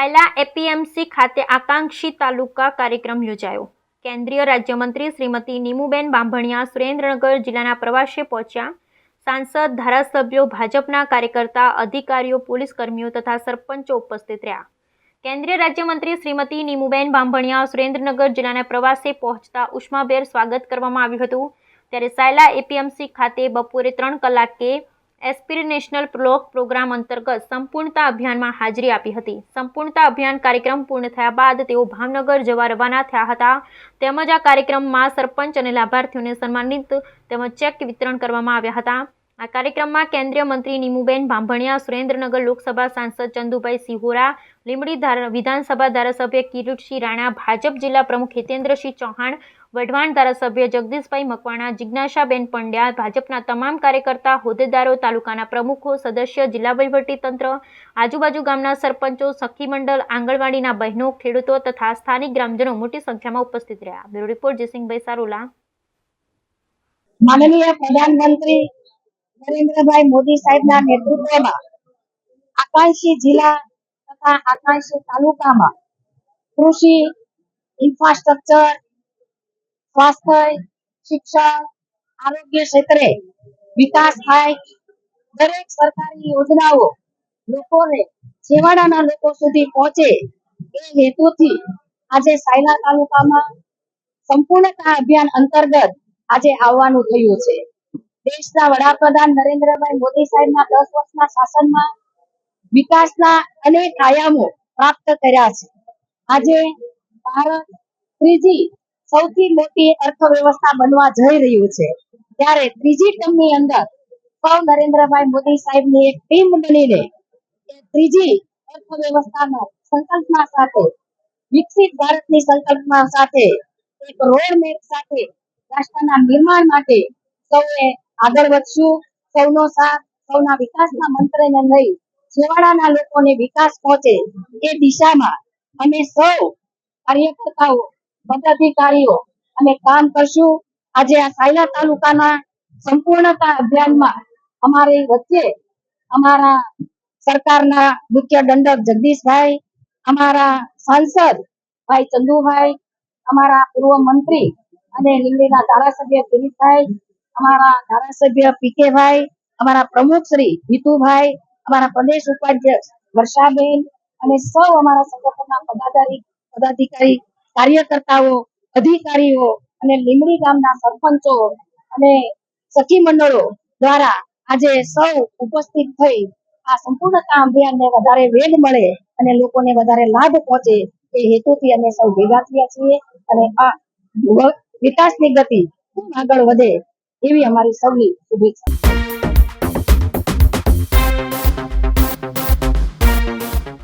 Sayla APMC ખાતે આકાંક્ષી તાલુકા કાર્યક્રમ યોજાયો. કેન્દ્રીય રાજ્યમંત્રી શ્રીમતી નીમુબેન બાંભણિયા સુરેન્દ્રનગર જિલ્લાના પ્રવાસે પહોંચ્યા. સાંસદ, ધારાસભ્યો, ભાજપના કાર્યકર્તા, અધિકારીઓ પોલીસ કર્મીઓ તથા સરપંચો ઉપસ્થિત રહ્યા. કેન્દ્રીય રાજ્યમંત્રી શ્રીમતી નીમુબેન બાંભણિયા સુરેન્દ્રનગર જિલ્લાના પ્રવાસે પહોંચતા ઉષ્માભેર સ્વાગત કરવામાં આવ્યું હતું. ત્યારે સાયલા એપીએમસી ખાતે બપોરે ત્રણ કલાકે એસ્પિરેશનલ બ્લોક પ્રોગ્રામ અંતર્ગત સંપૂર્ણતા અભિયાનમાં હાજરી આપી હતી. સંપૂર્ણતા અભિયાન કાર્યક્રમ પૂર્ણ થયા બાદ તેઓ ભાવનગર જવા રવાના થયા હતા. તેમજ આ કાર્યક્રમમાં સરપંચ અને લાભાર્થીઓને સન્માનિત તેમજ ચેક વિતરણ કરવામાં આવ્યા હતા. આ કાર્યક્રમમાં કેન્દ્રીય મંત્રી નીમુબેન બાંભણિયા સુરેન્દ્રનગર લોકસભા સાંસદ ચંદુભાઈ સિહોરા, લીંબડી ધારા વિધાનસભા ધારાસભ્ય કિરીટસિંહ રાણા, ભાજપ જિલ્લા પ્રમુખ હિતેન્દ્રસિંહ ચૌહાણ વઢવાણ ધારાસભ્ય જગદીશભાઈ મકવાણા, જિજ્ઞાસાબેન પંડ્યા, ભાજપના તમામ કાર્યકર્તા, હોદ્દેદારો, તાલુકાના પ્રમુખો, સદસ્ય, જિલ્લા વહીવટીતંત્ર આજુબાજુ ગામના સરપંચો, સખી મંડળ, આંગણવાડીના બહેનો, ખેડૂતો તથા સ્થાનિક ગ્રામજનો મોટી સંખ્યામાં ઉપસ્થિત રહ્યા. Bureau report, Jaysinhbhai Sarola. માનનીય પ્રધાનમંત્રી નરેન્દ્રભાઈ મોદી સાહેબના નેતૃત્વમાં આકાંક્ષી જિલ્લા તથા આકાંક્ષી તાલુકામાં કૃષિ, ઇન્ફ્રાસ્ટ્રક્ચર સ્વાસ્થ્ય, શિક્ષણ, આરોગ્ય ક્ષેત્રે વિકાસ થાય. દરેક સરકારી યોજનાઓ લોકોને છેવાડાના લોકો સુધી પહોંચે એ હેતુથી આજે સાયલા તાલુકામાં સંપૂર્ણતા અભિયાન અંતર્ગત આજે આવવાનું થયું છે. દેશના વડાપ્રધાન નરેન્દ્રભાઈ મોદી સાહેબના દસ વર્ષના શાસનમાં વિકાસના અનેક આયામો પ્રાપ્ત કર્યા છે. આજે ભારત ત્રીજી સૌથી મોટી અર્થવ્યવસ્થા બનવા જઈ રહ્યું છે. ત્યારે ત્રીજી ટર્મની અંદર સૌ નરેન્દ્રભાઈ મોદી સાહેબની એક ટીમ બનીને ત્રીજી અર્થવ્યવસ્થાનો સંકલ્પના સાથે, વિકસિત ભારતની સંકલ્પના સાથે, એક રોડ મેપ સાથે રાષ્ટ્રના નિર્માણ માટે સૌએ આગળ વધશું. સૌનો સાથ, સૌના વિકાસના મંત્રને લઈ છેવાડાના લોકોને વિકાસ પહોંચે એ દિશામાં અમે સૌ કાર્યકર્તાઓ પદાધિકારીઓ અને કામ કરશું. આજે આ સાયલા તાલુકાના સંપૂર્ણતા અભિયાનમાં અમારી વચ્ચે અમારા સરકારના મુખ્ય દંડક જગદીશભાઈ, અમારા સાંસદ ભાઈ ચંદુભાઈ, અમારા પૂર્વ મંત્રી અને લીંબડીના ધારાસભ્ય દિલીપભાઈ, અમારા ધારાસભ્ય પીકેભાઈ, અમારા પ્રમુખ શ્રી જીતુભાઈ અમારા પ્રદેશ ઉપાધ્યક્ષ વર્ષાબેન અને સૌ અમારા સંગઠનના પદાધિકારી પદાધિકારી કાર્યકર્તાઓ, અધિકારીઓ અને લીમડી ગામના સરપંચો અને સખી મંડળો દ્વારા આજે સૌ ઉપસ્થિત થઈ આ સંપૂર્ણતા અભિયાનને વધારે વેગ મળે અને લોકોને વધારે લાભ પહોંચે એ હેતુથી અમે સૌ ભેગા થયા છીએ અને આ વિકાસની ગતિ ખૂબ આગળ વધે એવી અમારી સૌની શુભેચ્છા.